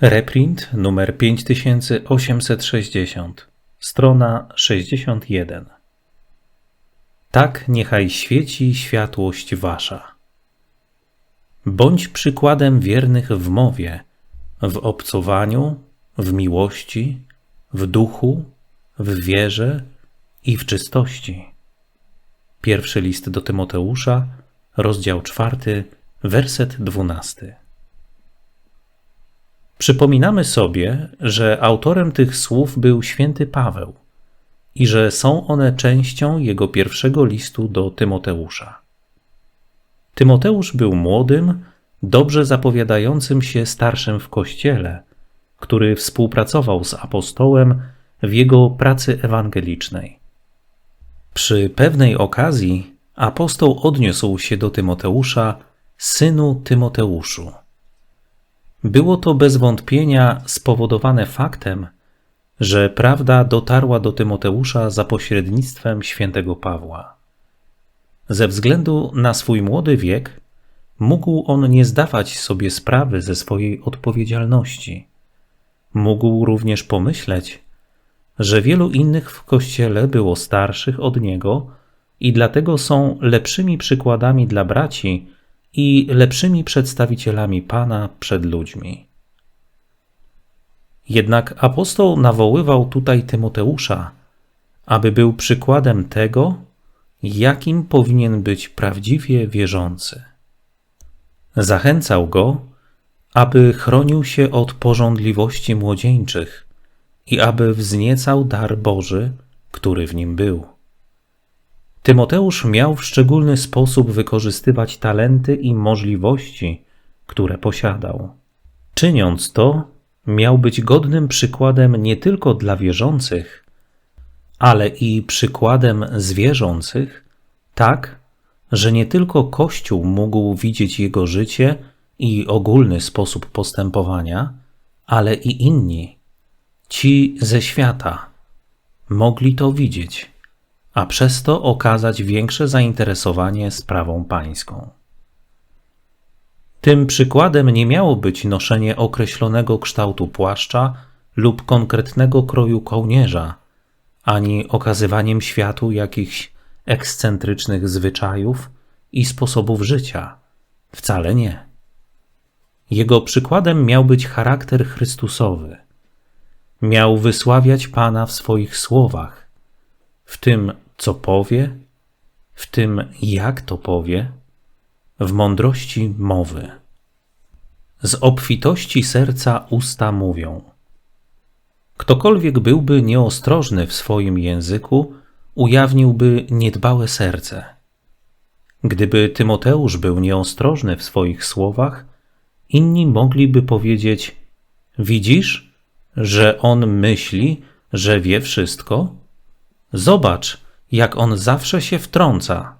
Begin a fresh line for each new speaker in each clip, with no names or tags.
Reprint numer 5860, strona 61. Tak niechaj świeci światłość wasza. Bądź przykładem wiernych w mowie, w obcowaniu, w miłości, w duchu, w wierze i w czystości. Pierwszy list do Tymoteusza, rozdział czwarty, werset dwunasty. Przypominamy sobie, że autorem tych słów był święty Paweł i że są one częścią jego pierwszego listu do Tymoteusza. Tymoteusz był młodym, dobrze zapowiadającym się starszym w kościele, który współpracował z apostołem w jego pracy ewangelicznej. Przy pewnej okazji apostoł odniósł się do Tymoteusza, synu Tymoteuszu. Było to bez wątpienia spowodowane faktem, że prawda dotarła do Tymoteusza za pośrednictwem świętego Pawła. Ze względu na swój młody wiek, mógł on nie zdawać sobie sprawy ze swojej odpowiedzialności. Mógł również pomyśleć, że wielu innych w kościele było starszych od niego i dlatego są lepszymi przykładami dla braci i lepszymi przedstawicielami Pana przed ludźmi. Jednak apostoł nawoływał tutaj Tymoteusza, aby był przykładem tego, jakim powinien być prawdziwie wierzący. Zachęcał go, aby chronił się od porządliwości młodzieńczych i aby wzniecał dar Boży, który w nim był. Tymoteusz miał w szczególny sposób wykorzystywać talenty i możliwości, które posiadał. Czyniąc to, miał być godnym przykładem nie tylko dla wierzących, ale i przykładem zwierzących, tak, że nie tylko Kościół mógł widzieć jego życie i ogólny sposób postępowania, ale i inni, ci ze świata, mogli to widzieć a przez to okazać większe zainteresowanie sprawą pańską. Tym przykładem nie miało być noszenie określonego kształtu płaszcza lub konkretnego kroju kołnierza, ani okazywaniem światu jakichś ekscentrycznych zwyczajów i sposobów życia. Wcale nie. Jego przykładem miał być charakter Chrystusowy. Miał wysławiać Pana w swoich słowach, w tym co powie, w tym jak to powie, w mądrości mowy. Z obfitości serca usta mówią. Ktokolwiek byłby nieostrożny w swoim języku, ujawniłby niedbałe serce. Gdyby Tymoteusz był nieostrożny w swoich słowach, inni mogliby powiedzieć: Widzisz, że on myśli, że wie wszystko? Zobacz, jak on zawsze się wtrąca.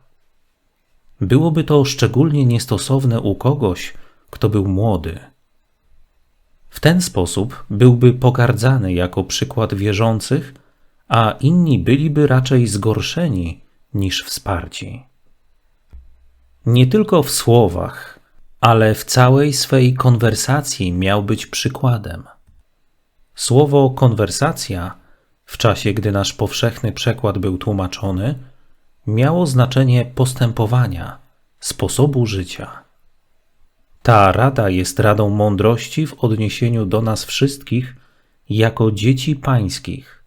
Byłoby to szczególnie niestosowne u kogoś, kto był młody. W ten sposób byłby pogardzany jako przykład wierzących, a inni byliby raczej zgorszeni niż wsparci. Nie tylko w słowach, ale w całej swej konwersacji miał być przykładem. Słowo konwersacja w czasie gdy nasz powszechny przekład był tłumaczony, miało znaczenie postępowania, sposobu życia. Ta rada jest radą mądrości w odniesieniu do nas wszystkich jako dzieci pańskich.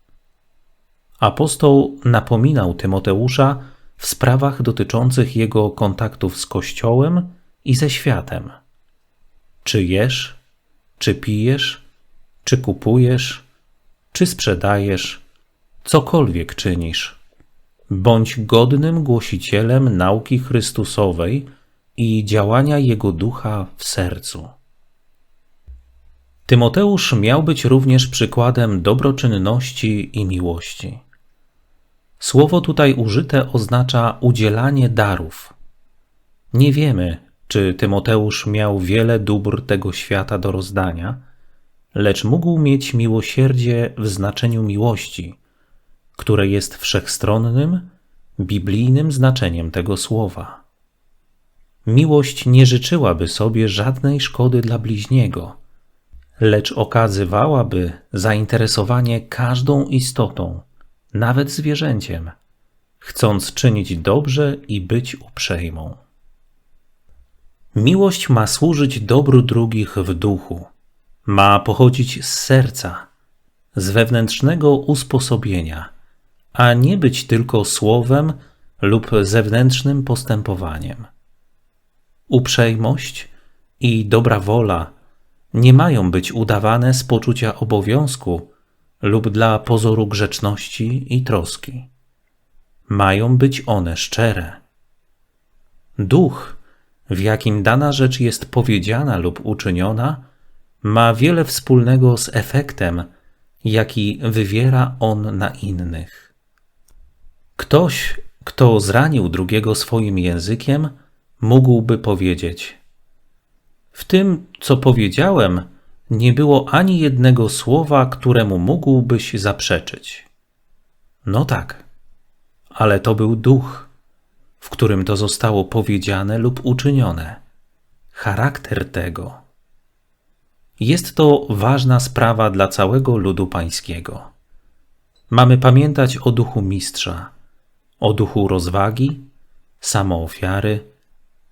Apostoł napominał Tymoteusza w sprawach dotyczących jego kontaktów z Kościołem i ze światem. Czy jesz, czy pijesz, czy kupujesz, czy sprzedajesz, cokolwiek czynisz. Bądź godnym głosicielem nauki Chrystusowej i działania Jego ducha w sercu. Tymoteusz miał być również przykładem dobroczynności i miłości. Słowo tutaj użyte oznacza udzielanie darów. Nie wiemy, czy Tymoteusz miał wiele dóbr tego świata do rozdania, lecz mógł mieć miłosierdzie w znaczeniu miłości, które jest wszechstronnym, biblijnym znaczeniem tego słowa. Miłość nie życzyłaby sobie żadnej szkody dla bliźniego, lecz okazywałaby zainteresowanie każdą istotą, nawet zwierzęciem, chcąc czynić dobrze i być uprzejmą. Miłość ma służyć dobru drugich w duchu, ma pochodzić z serca, z wewnętrznego usposobienia, a nie być tylko słowem lub zewnętrznym postępowaniem. Uprzejmość i dobra wola nie mają być udawane z poczucia obowiązku lub dla pozoru grzeczności i troski. Mają być one szczere. Duch, w jakim dana rzecz jest powiedziana lub uczyniona, ma wiele wspólnego z efektem, jaki wywiera on na innych. Ktoś, kto zranił drugiego swoim językiem, mógłby powiedzieć: W tym, co powiedziałem, nie było ani jednego słowa, któremu mógłbyś zaprzeczyć. No tak, ale to był duch, w którym to zostało powiedziane lub uczynione, charakter tego. Jest to ważna sprawa dla całego ludu pańskiego. Mamy pamiętać o duchu mistrza, o duchu rozwagi, samoofiary,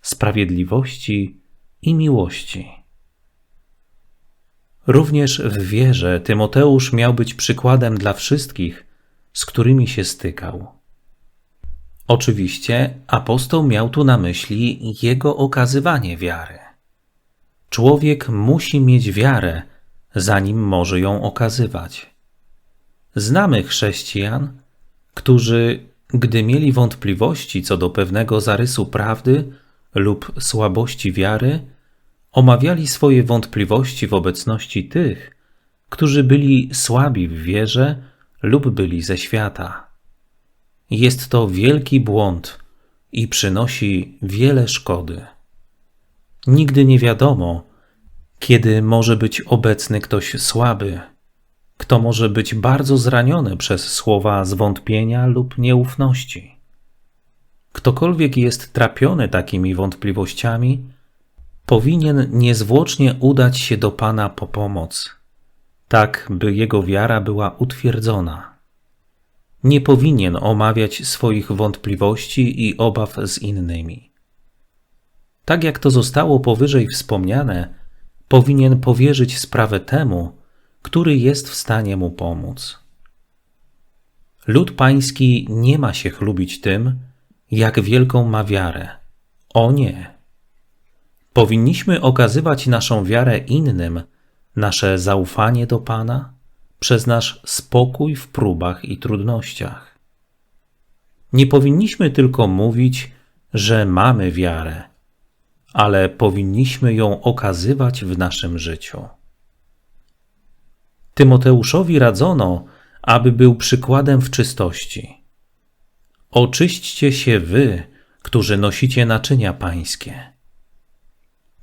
sprawiedliwości i miłości. Również w wierze Tymoteusz miał być przykładem dla wszystkich, z którymi się stykał. Oczywiście apostoł miał tu na myśli jego okazywanie wiary. Człowiek musi mieć wiarę, zanim może ją okazywać. Znamy chrześcijan, którzy, gdy mieli wątpliwości co do pewnego zarysu prawdy lub słabości wiary, omawiali swoje wątpliwości w obecności tych, którzy byli słabi w wierze lub byli ze świata. Jest to wielki błąd i przynosi wiele szkody. Nigdy nie wiadomo, kiedy może być obecny ktoś słaby, kto może być bardzo zraniony przez słowa zwątpienia lub nieufności. Ktokolwiek jest trapiony takimi wątpliwościami, powinien niezwłocznie udać się do Pana po pomoc, tak by jego wiara była utwierdzona. Nie powinien omawiać swoich wątpliwości i obaw z innymi. Tak jak to zostało powyżej wspomniane, powinien powierzyć sprawę temu, który jest w stanie mu pomóc. Lud pański nie ma się chlubić tym, jak wielką ma wiarę. O nie! Powinniśmy okazywać naszą wiarę innym, nasze zaufanie do Pana, przez nasz spokój w próbach i trudnościach. Nie powinniśmy tylko mówić, że mamy wiarę, ale powinniśmy ją okazywać w naszym życiu. Tymoteuszowi radzono, aby był przykładem w czystości. Oczyśćcie się wy, którzy nosicie naczynia pańskie.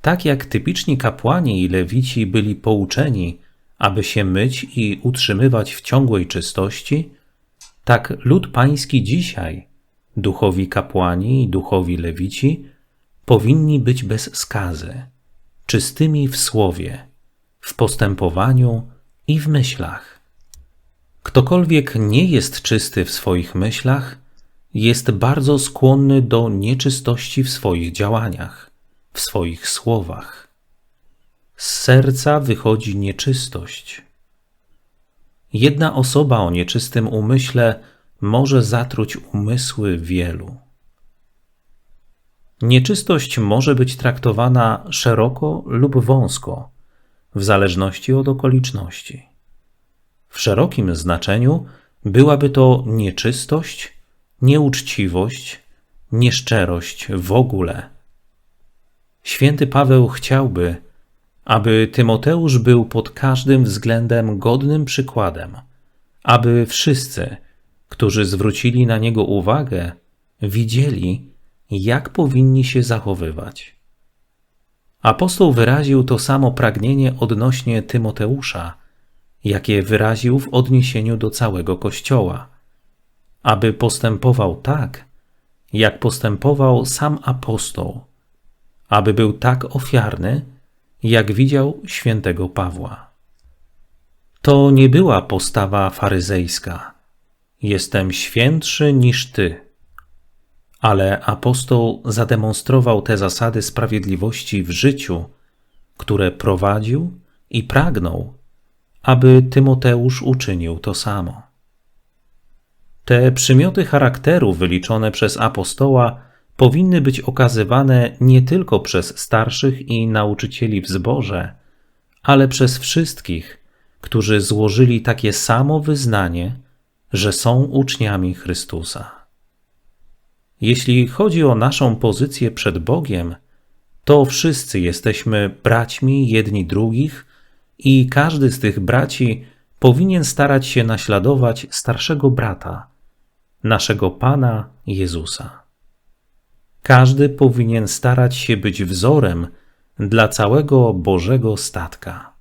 Tak jak typiczni kapłani i lewici byli pouczeni, aby się myć i utrzymywać w ciągłej czystości, tak lud pański dzisiaj, duchowi kapłani i duchowi lewici, powinni być bez skazy, czystymi w słowie, w postępowaniu i w myślach. Ktokolwiek nie jest czysty w swoich myślach, jest bardzo skłonny do nieczystości w swoich działaniach, w swoich słowach. Z serca wychodzi nieczystość. Jedna osoba o nieczystym umyśle może zatruć umysły wielu. Nieczystość może być traktowana szeroko lub wąsko, w zależności od okoliczności. W szerokim znaczeniu byłaby to nieczystość, nieuczciwość, nieszczerość w ogóle. Święty Paweł chciałby, aby Tymoteusz był pod każdym względem godnym przykładem, aby wszyscy, którzy zwrócili na niego uwagę, widzieli, jak powinni się zachowywać. Apostoł wyraził to samo pragnienie odnośnie Tymoteusza, jakie wyraził w odniesieniu do całego Kościoła, aby postępował tak, jak postępował sam apostoł, aby był tak ofiarny, jak widział świętego Pawła. To nie była postawa faryzejska. Jestem świętszy niż ty. Ale apostoł zademonstrował te zasady sprawiedliwości w życiu, które prowadził i pragnął, aby Tymoteusz uczynił to samo. Te przymioty charakteru wyliczone przez apostoła powinny być okazywane nie tylko przez starszych i nauczycieli w zborze, ale przez wszystkich, którzy złożyli takie samo wyznanie, że są uczniami Chrystusa. Jeśli chodzi o naszą pozycję przed Bogiem, to wszyscy jesteśmy braćmi jedni drugich i każdy z tych braci powinien starać się naśladować starszego brata, naszego Pana Jezusa. Każdy powinien starać się być wzorem dla całego Bożego statka.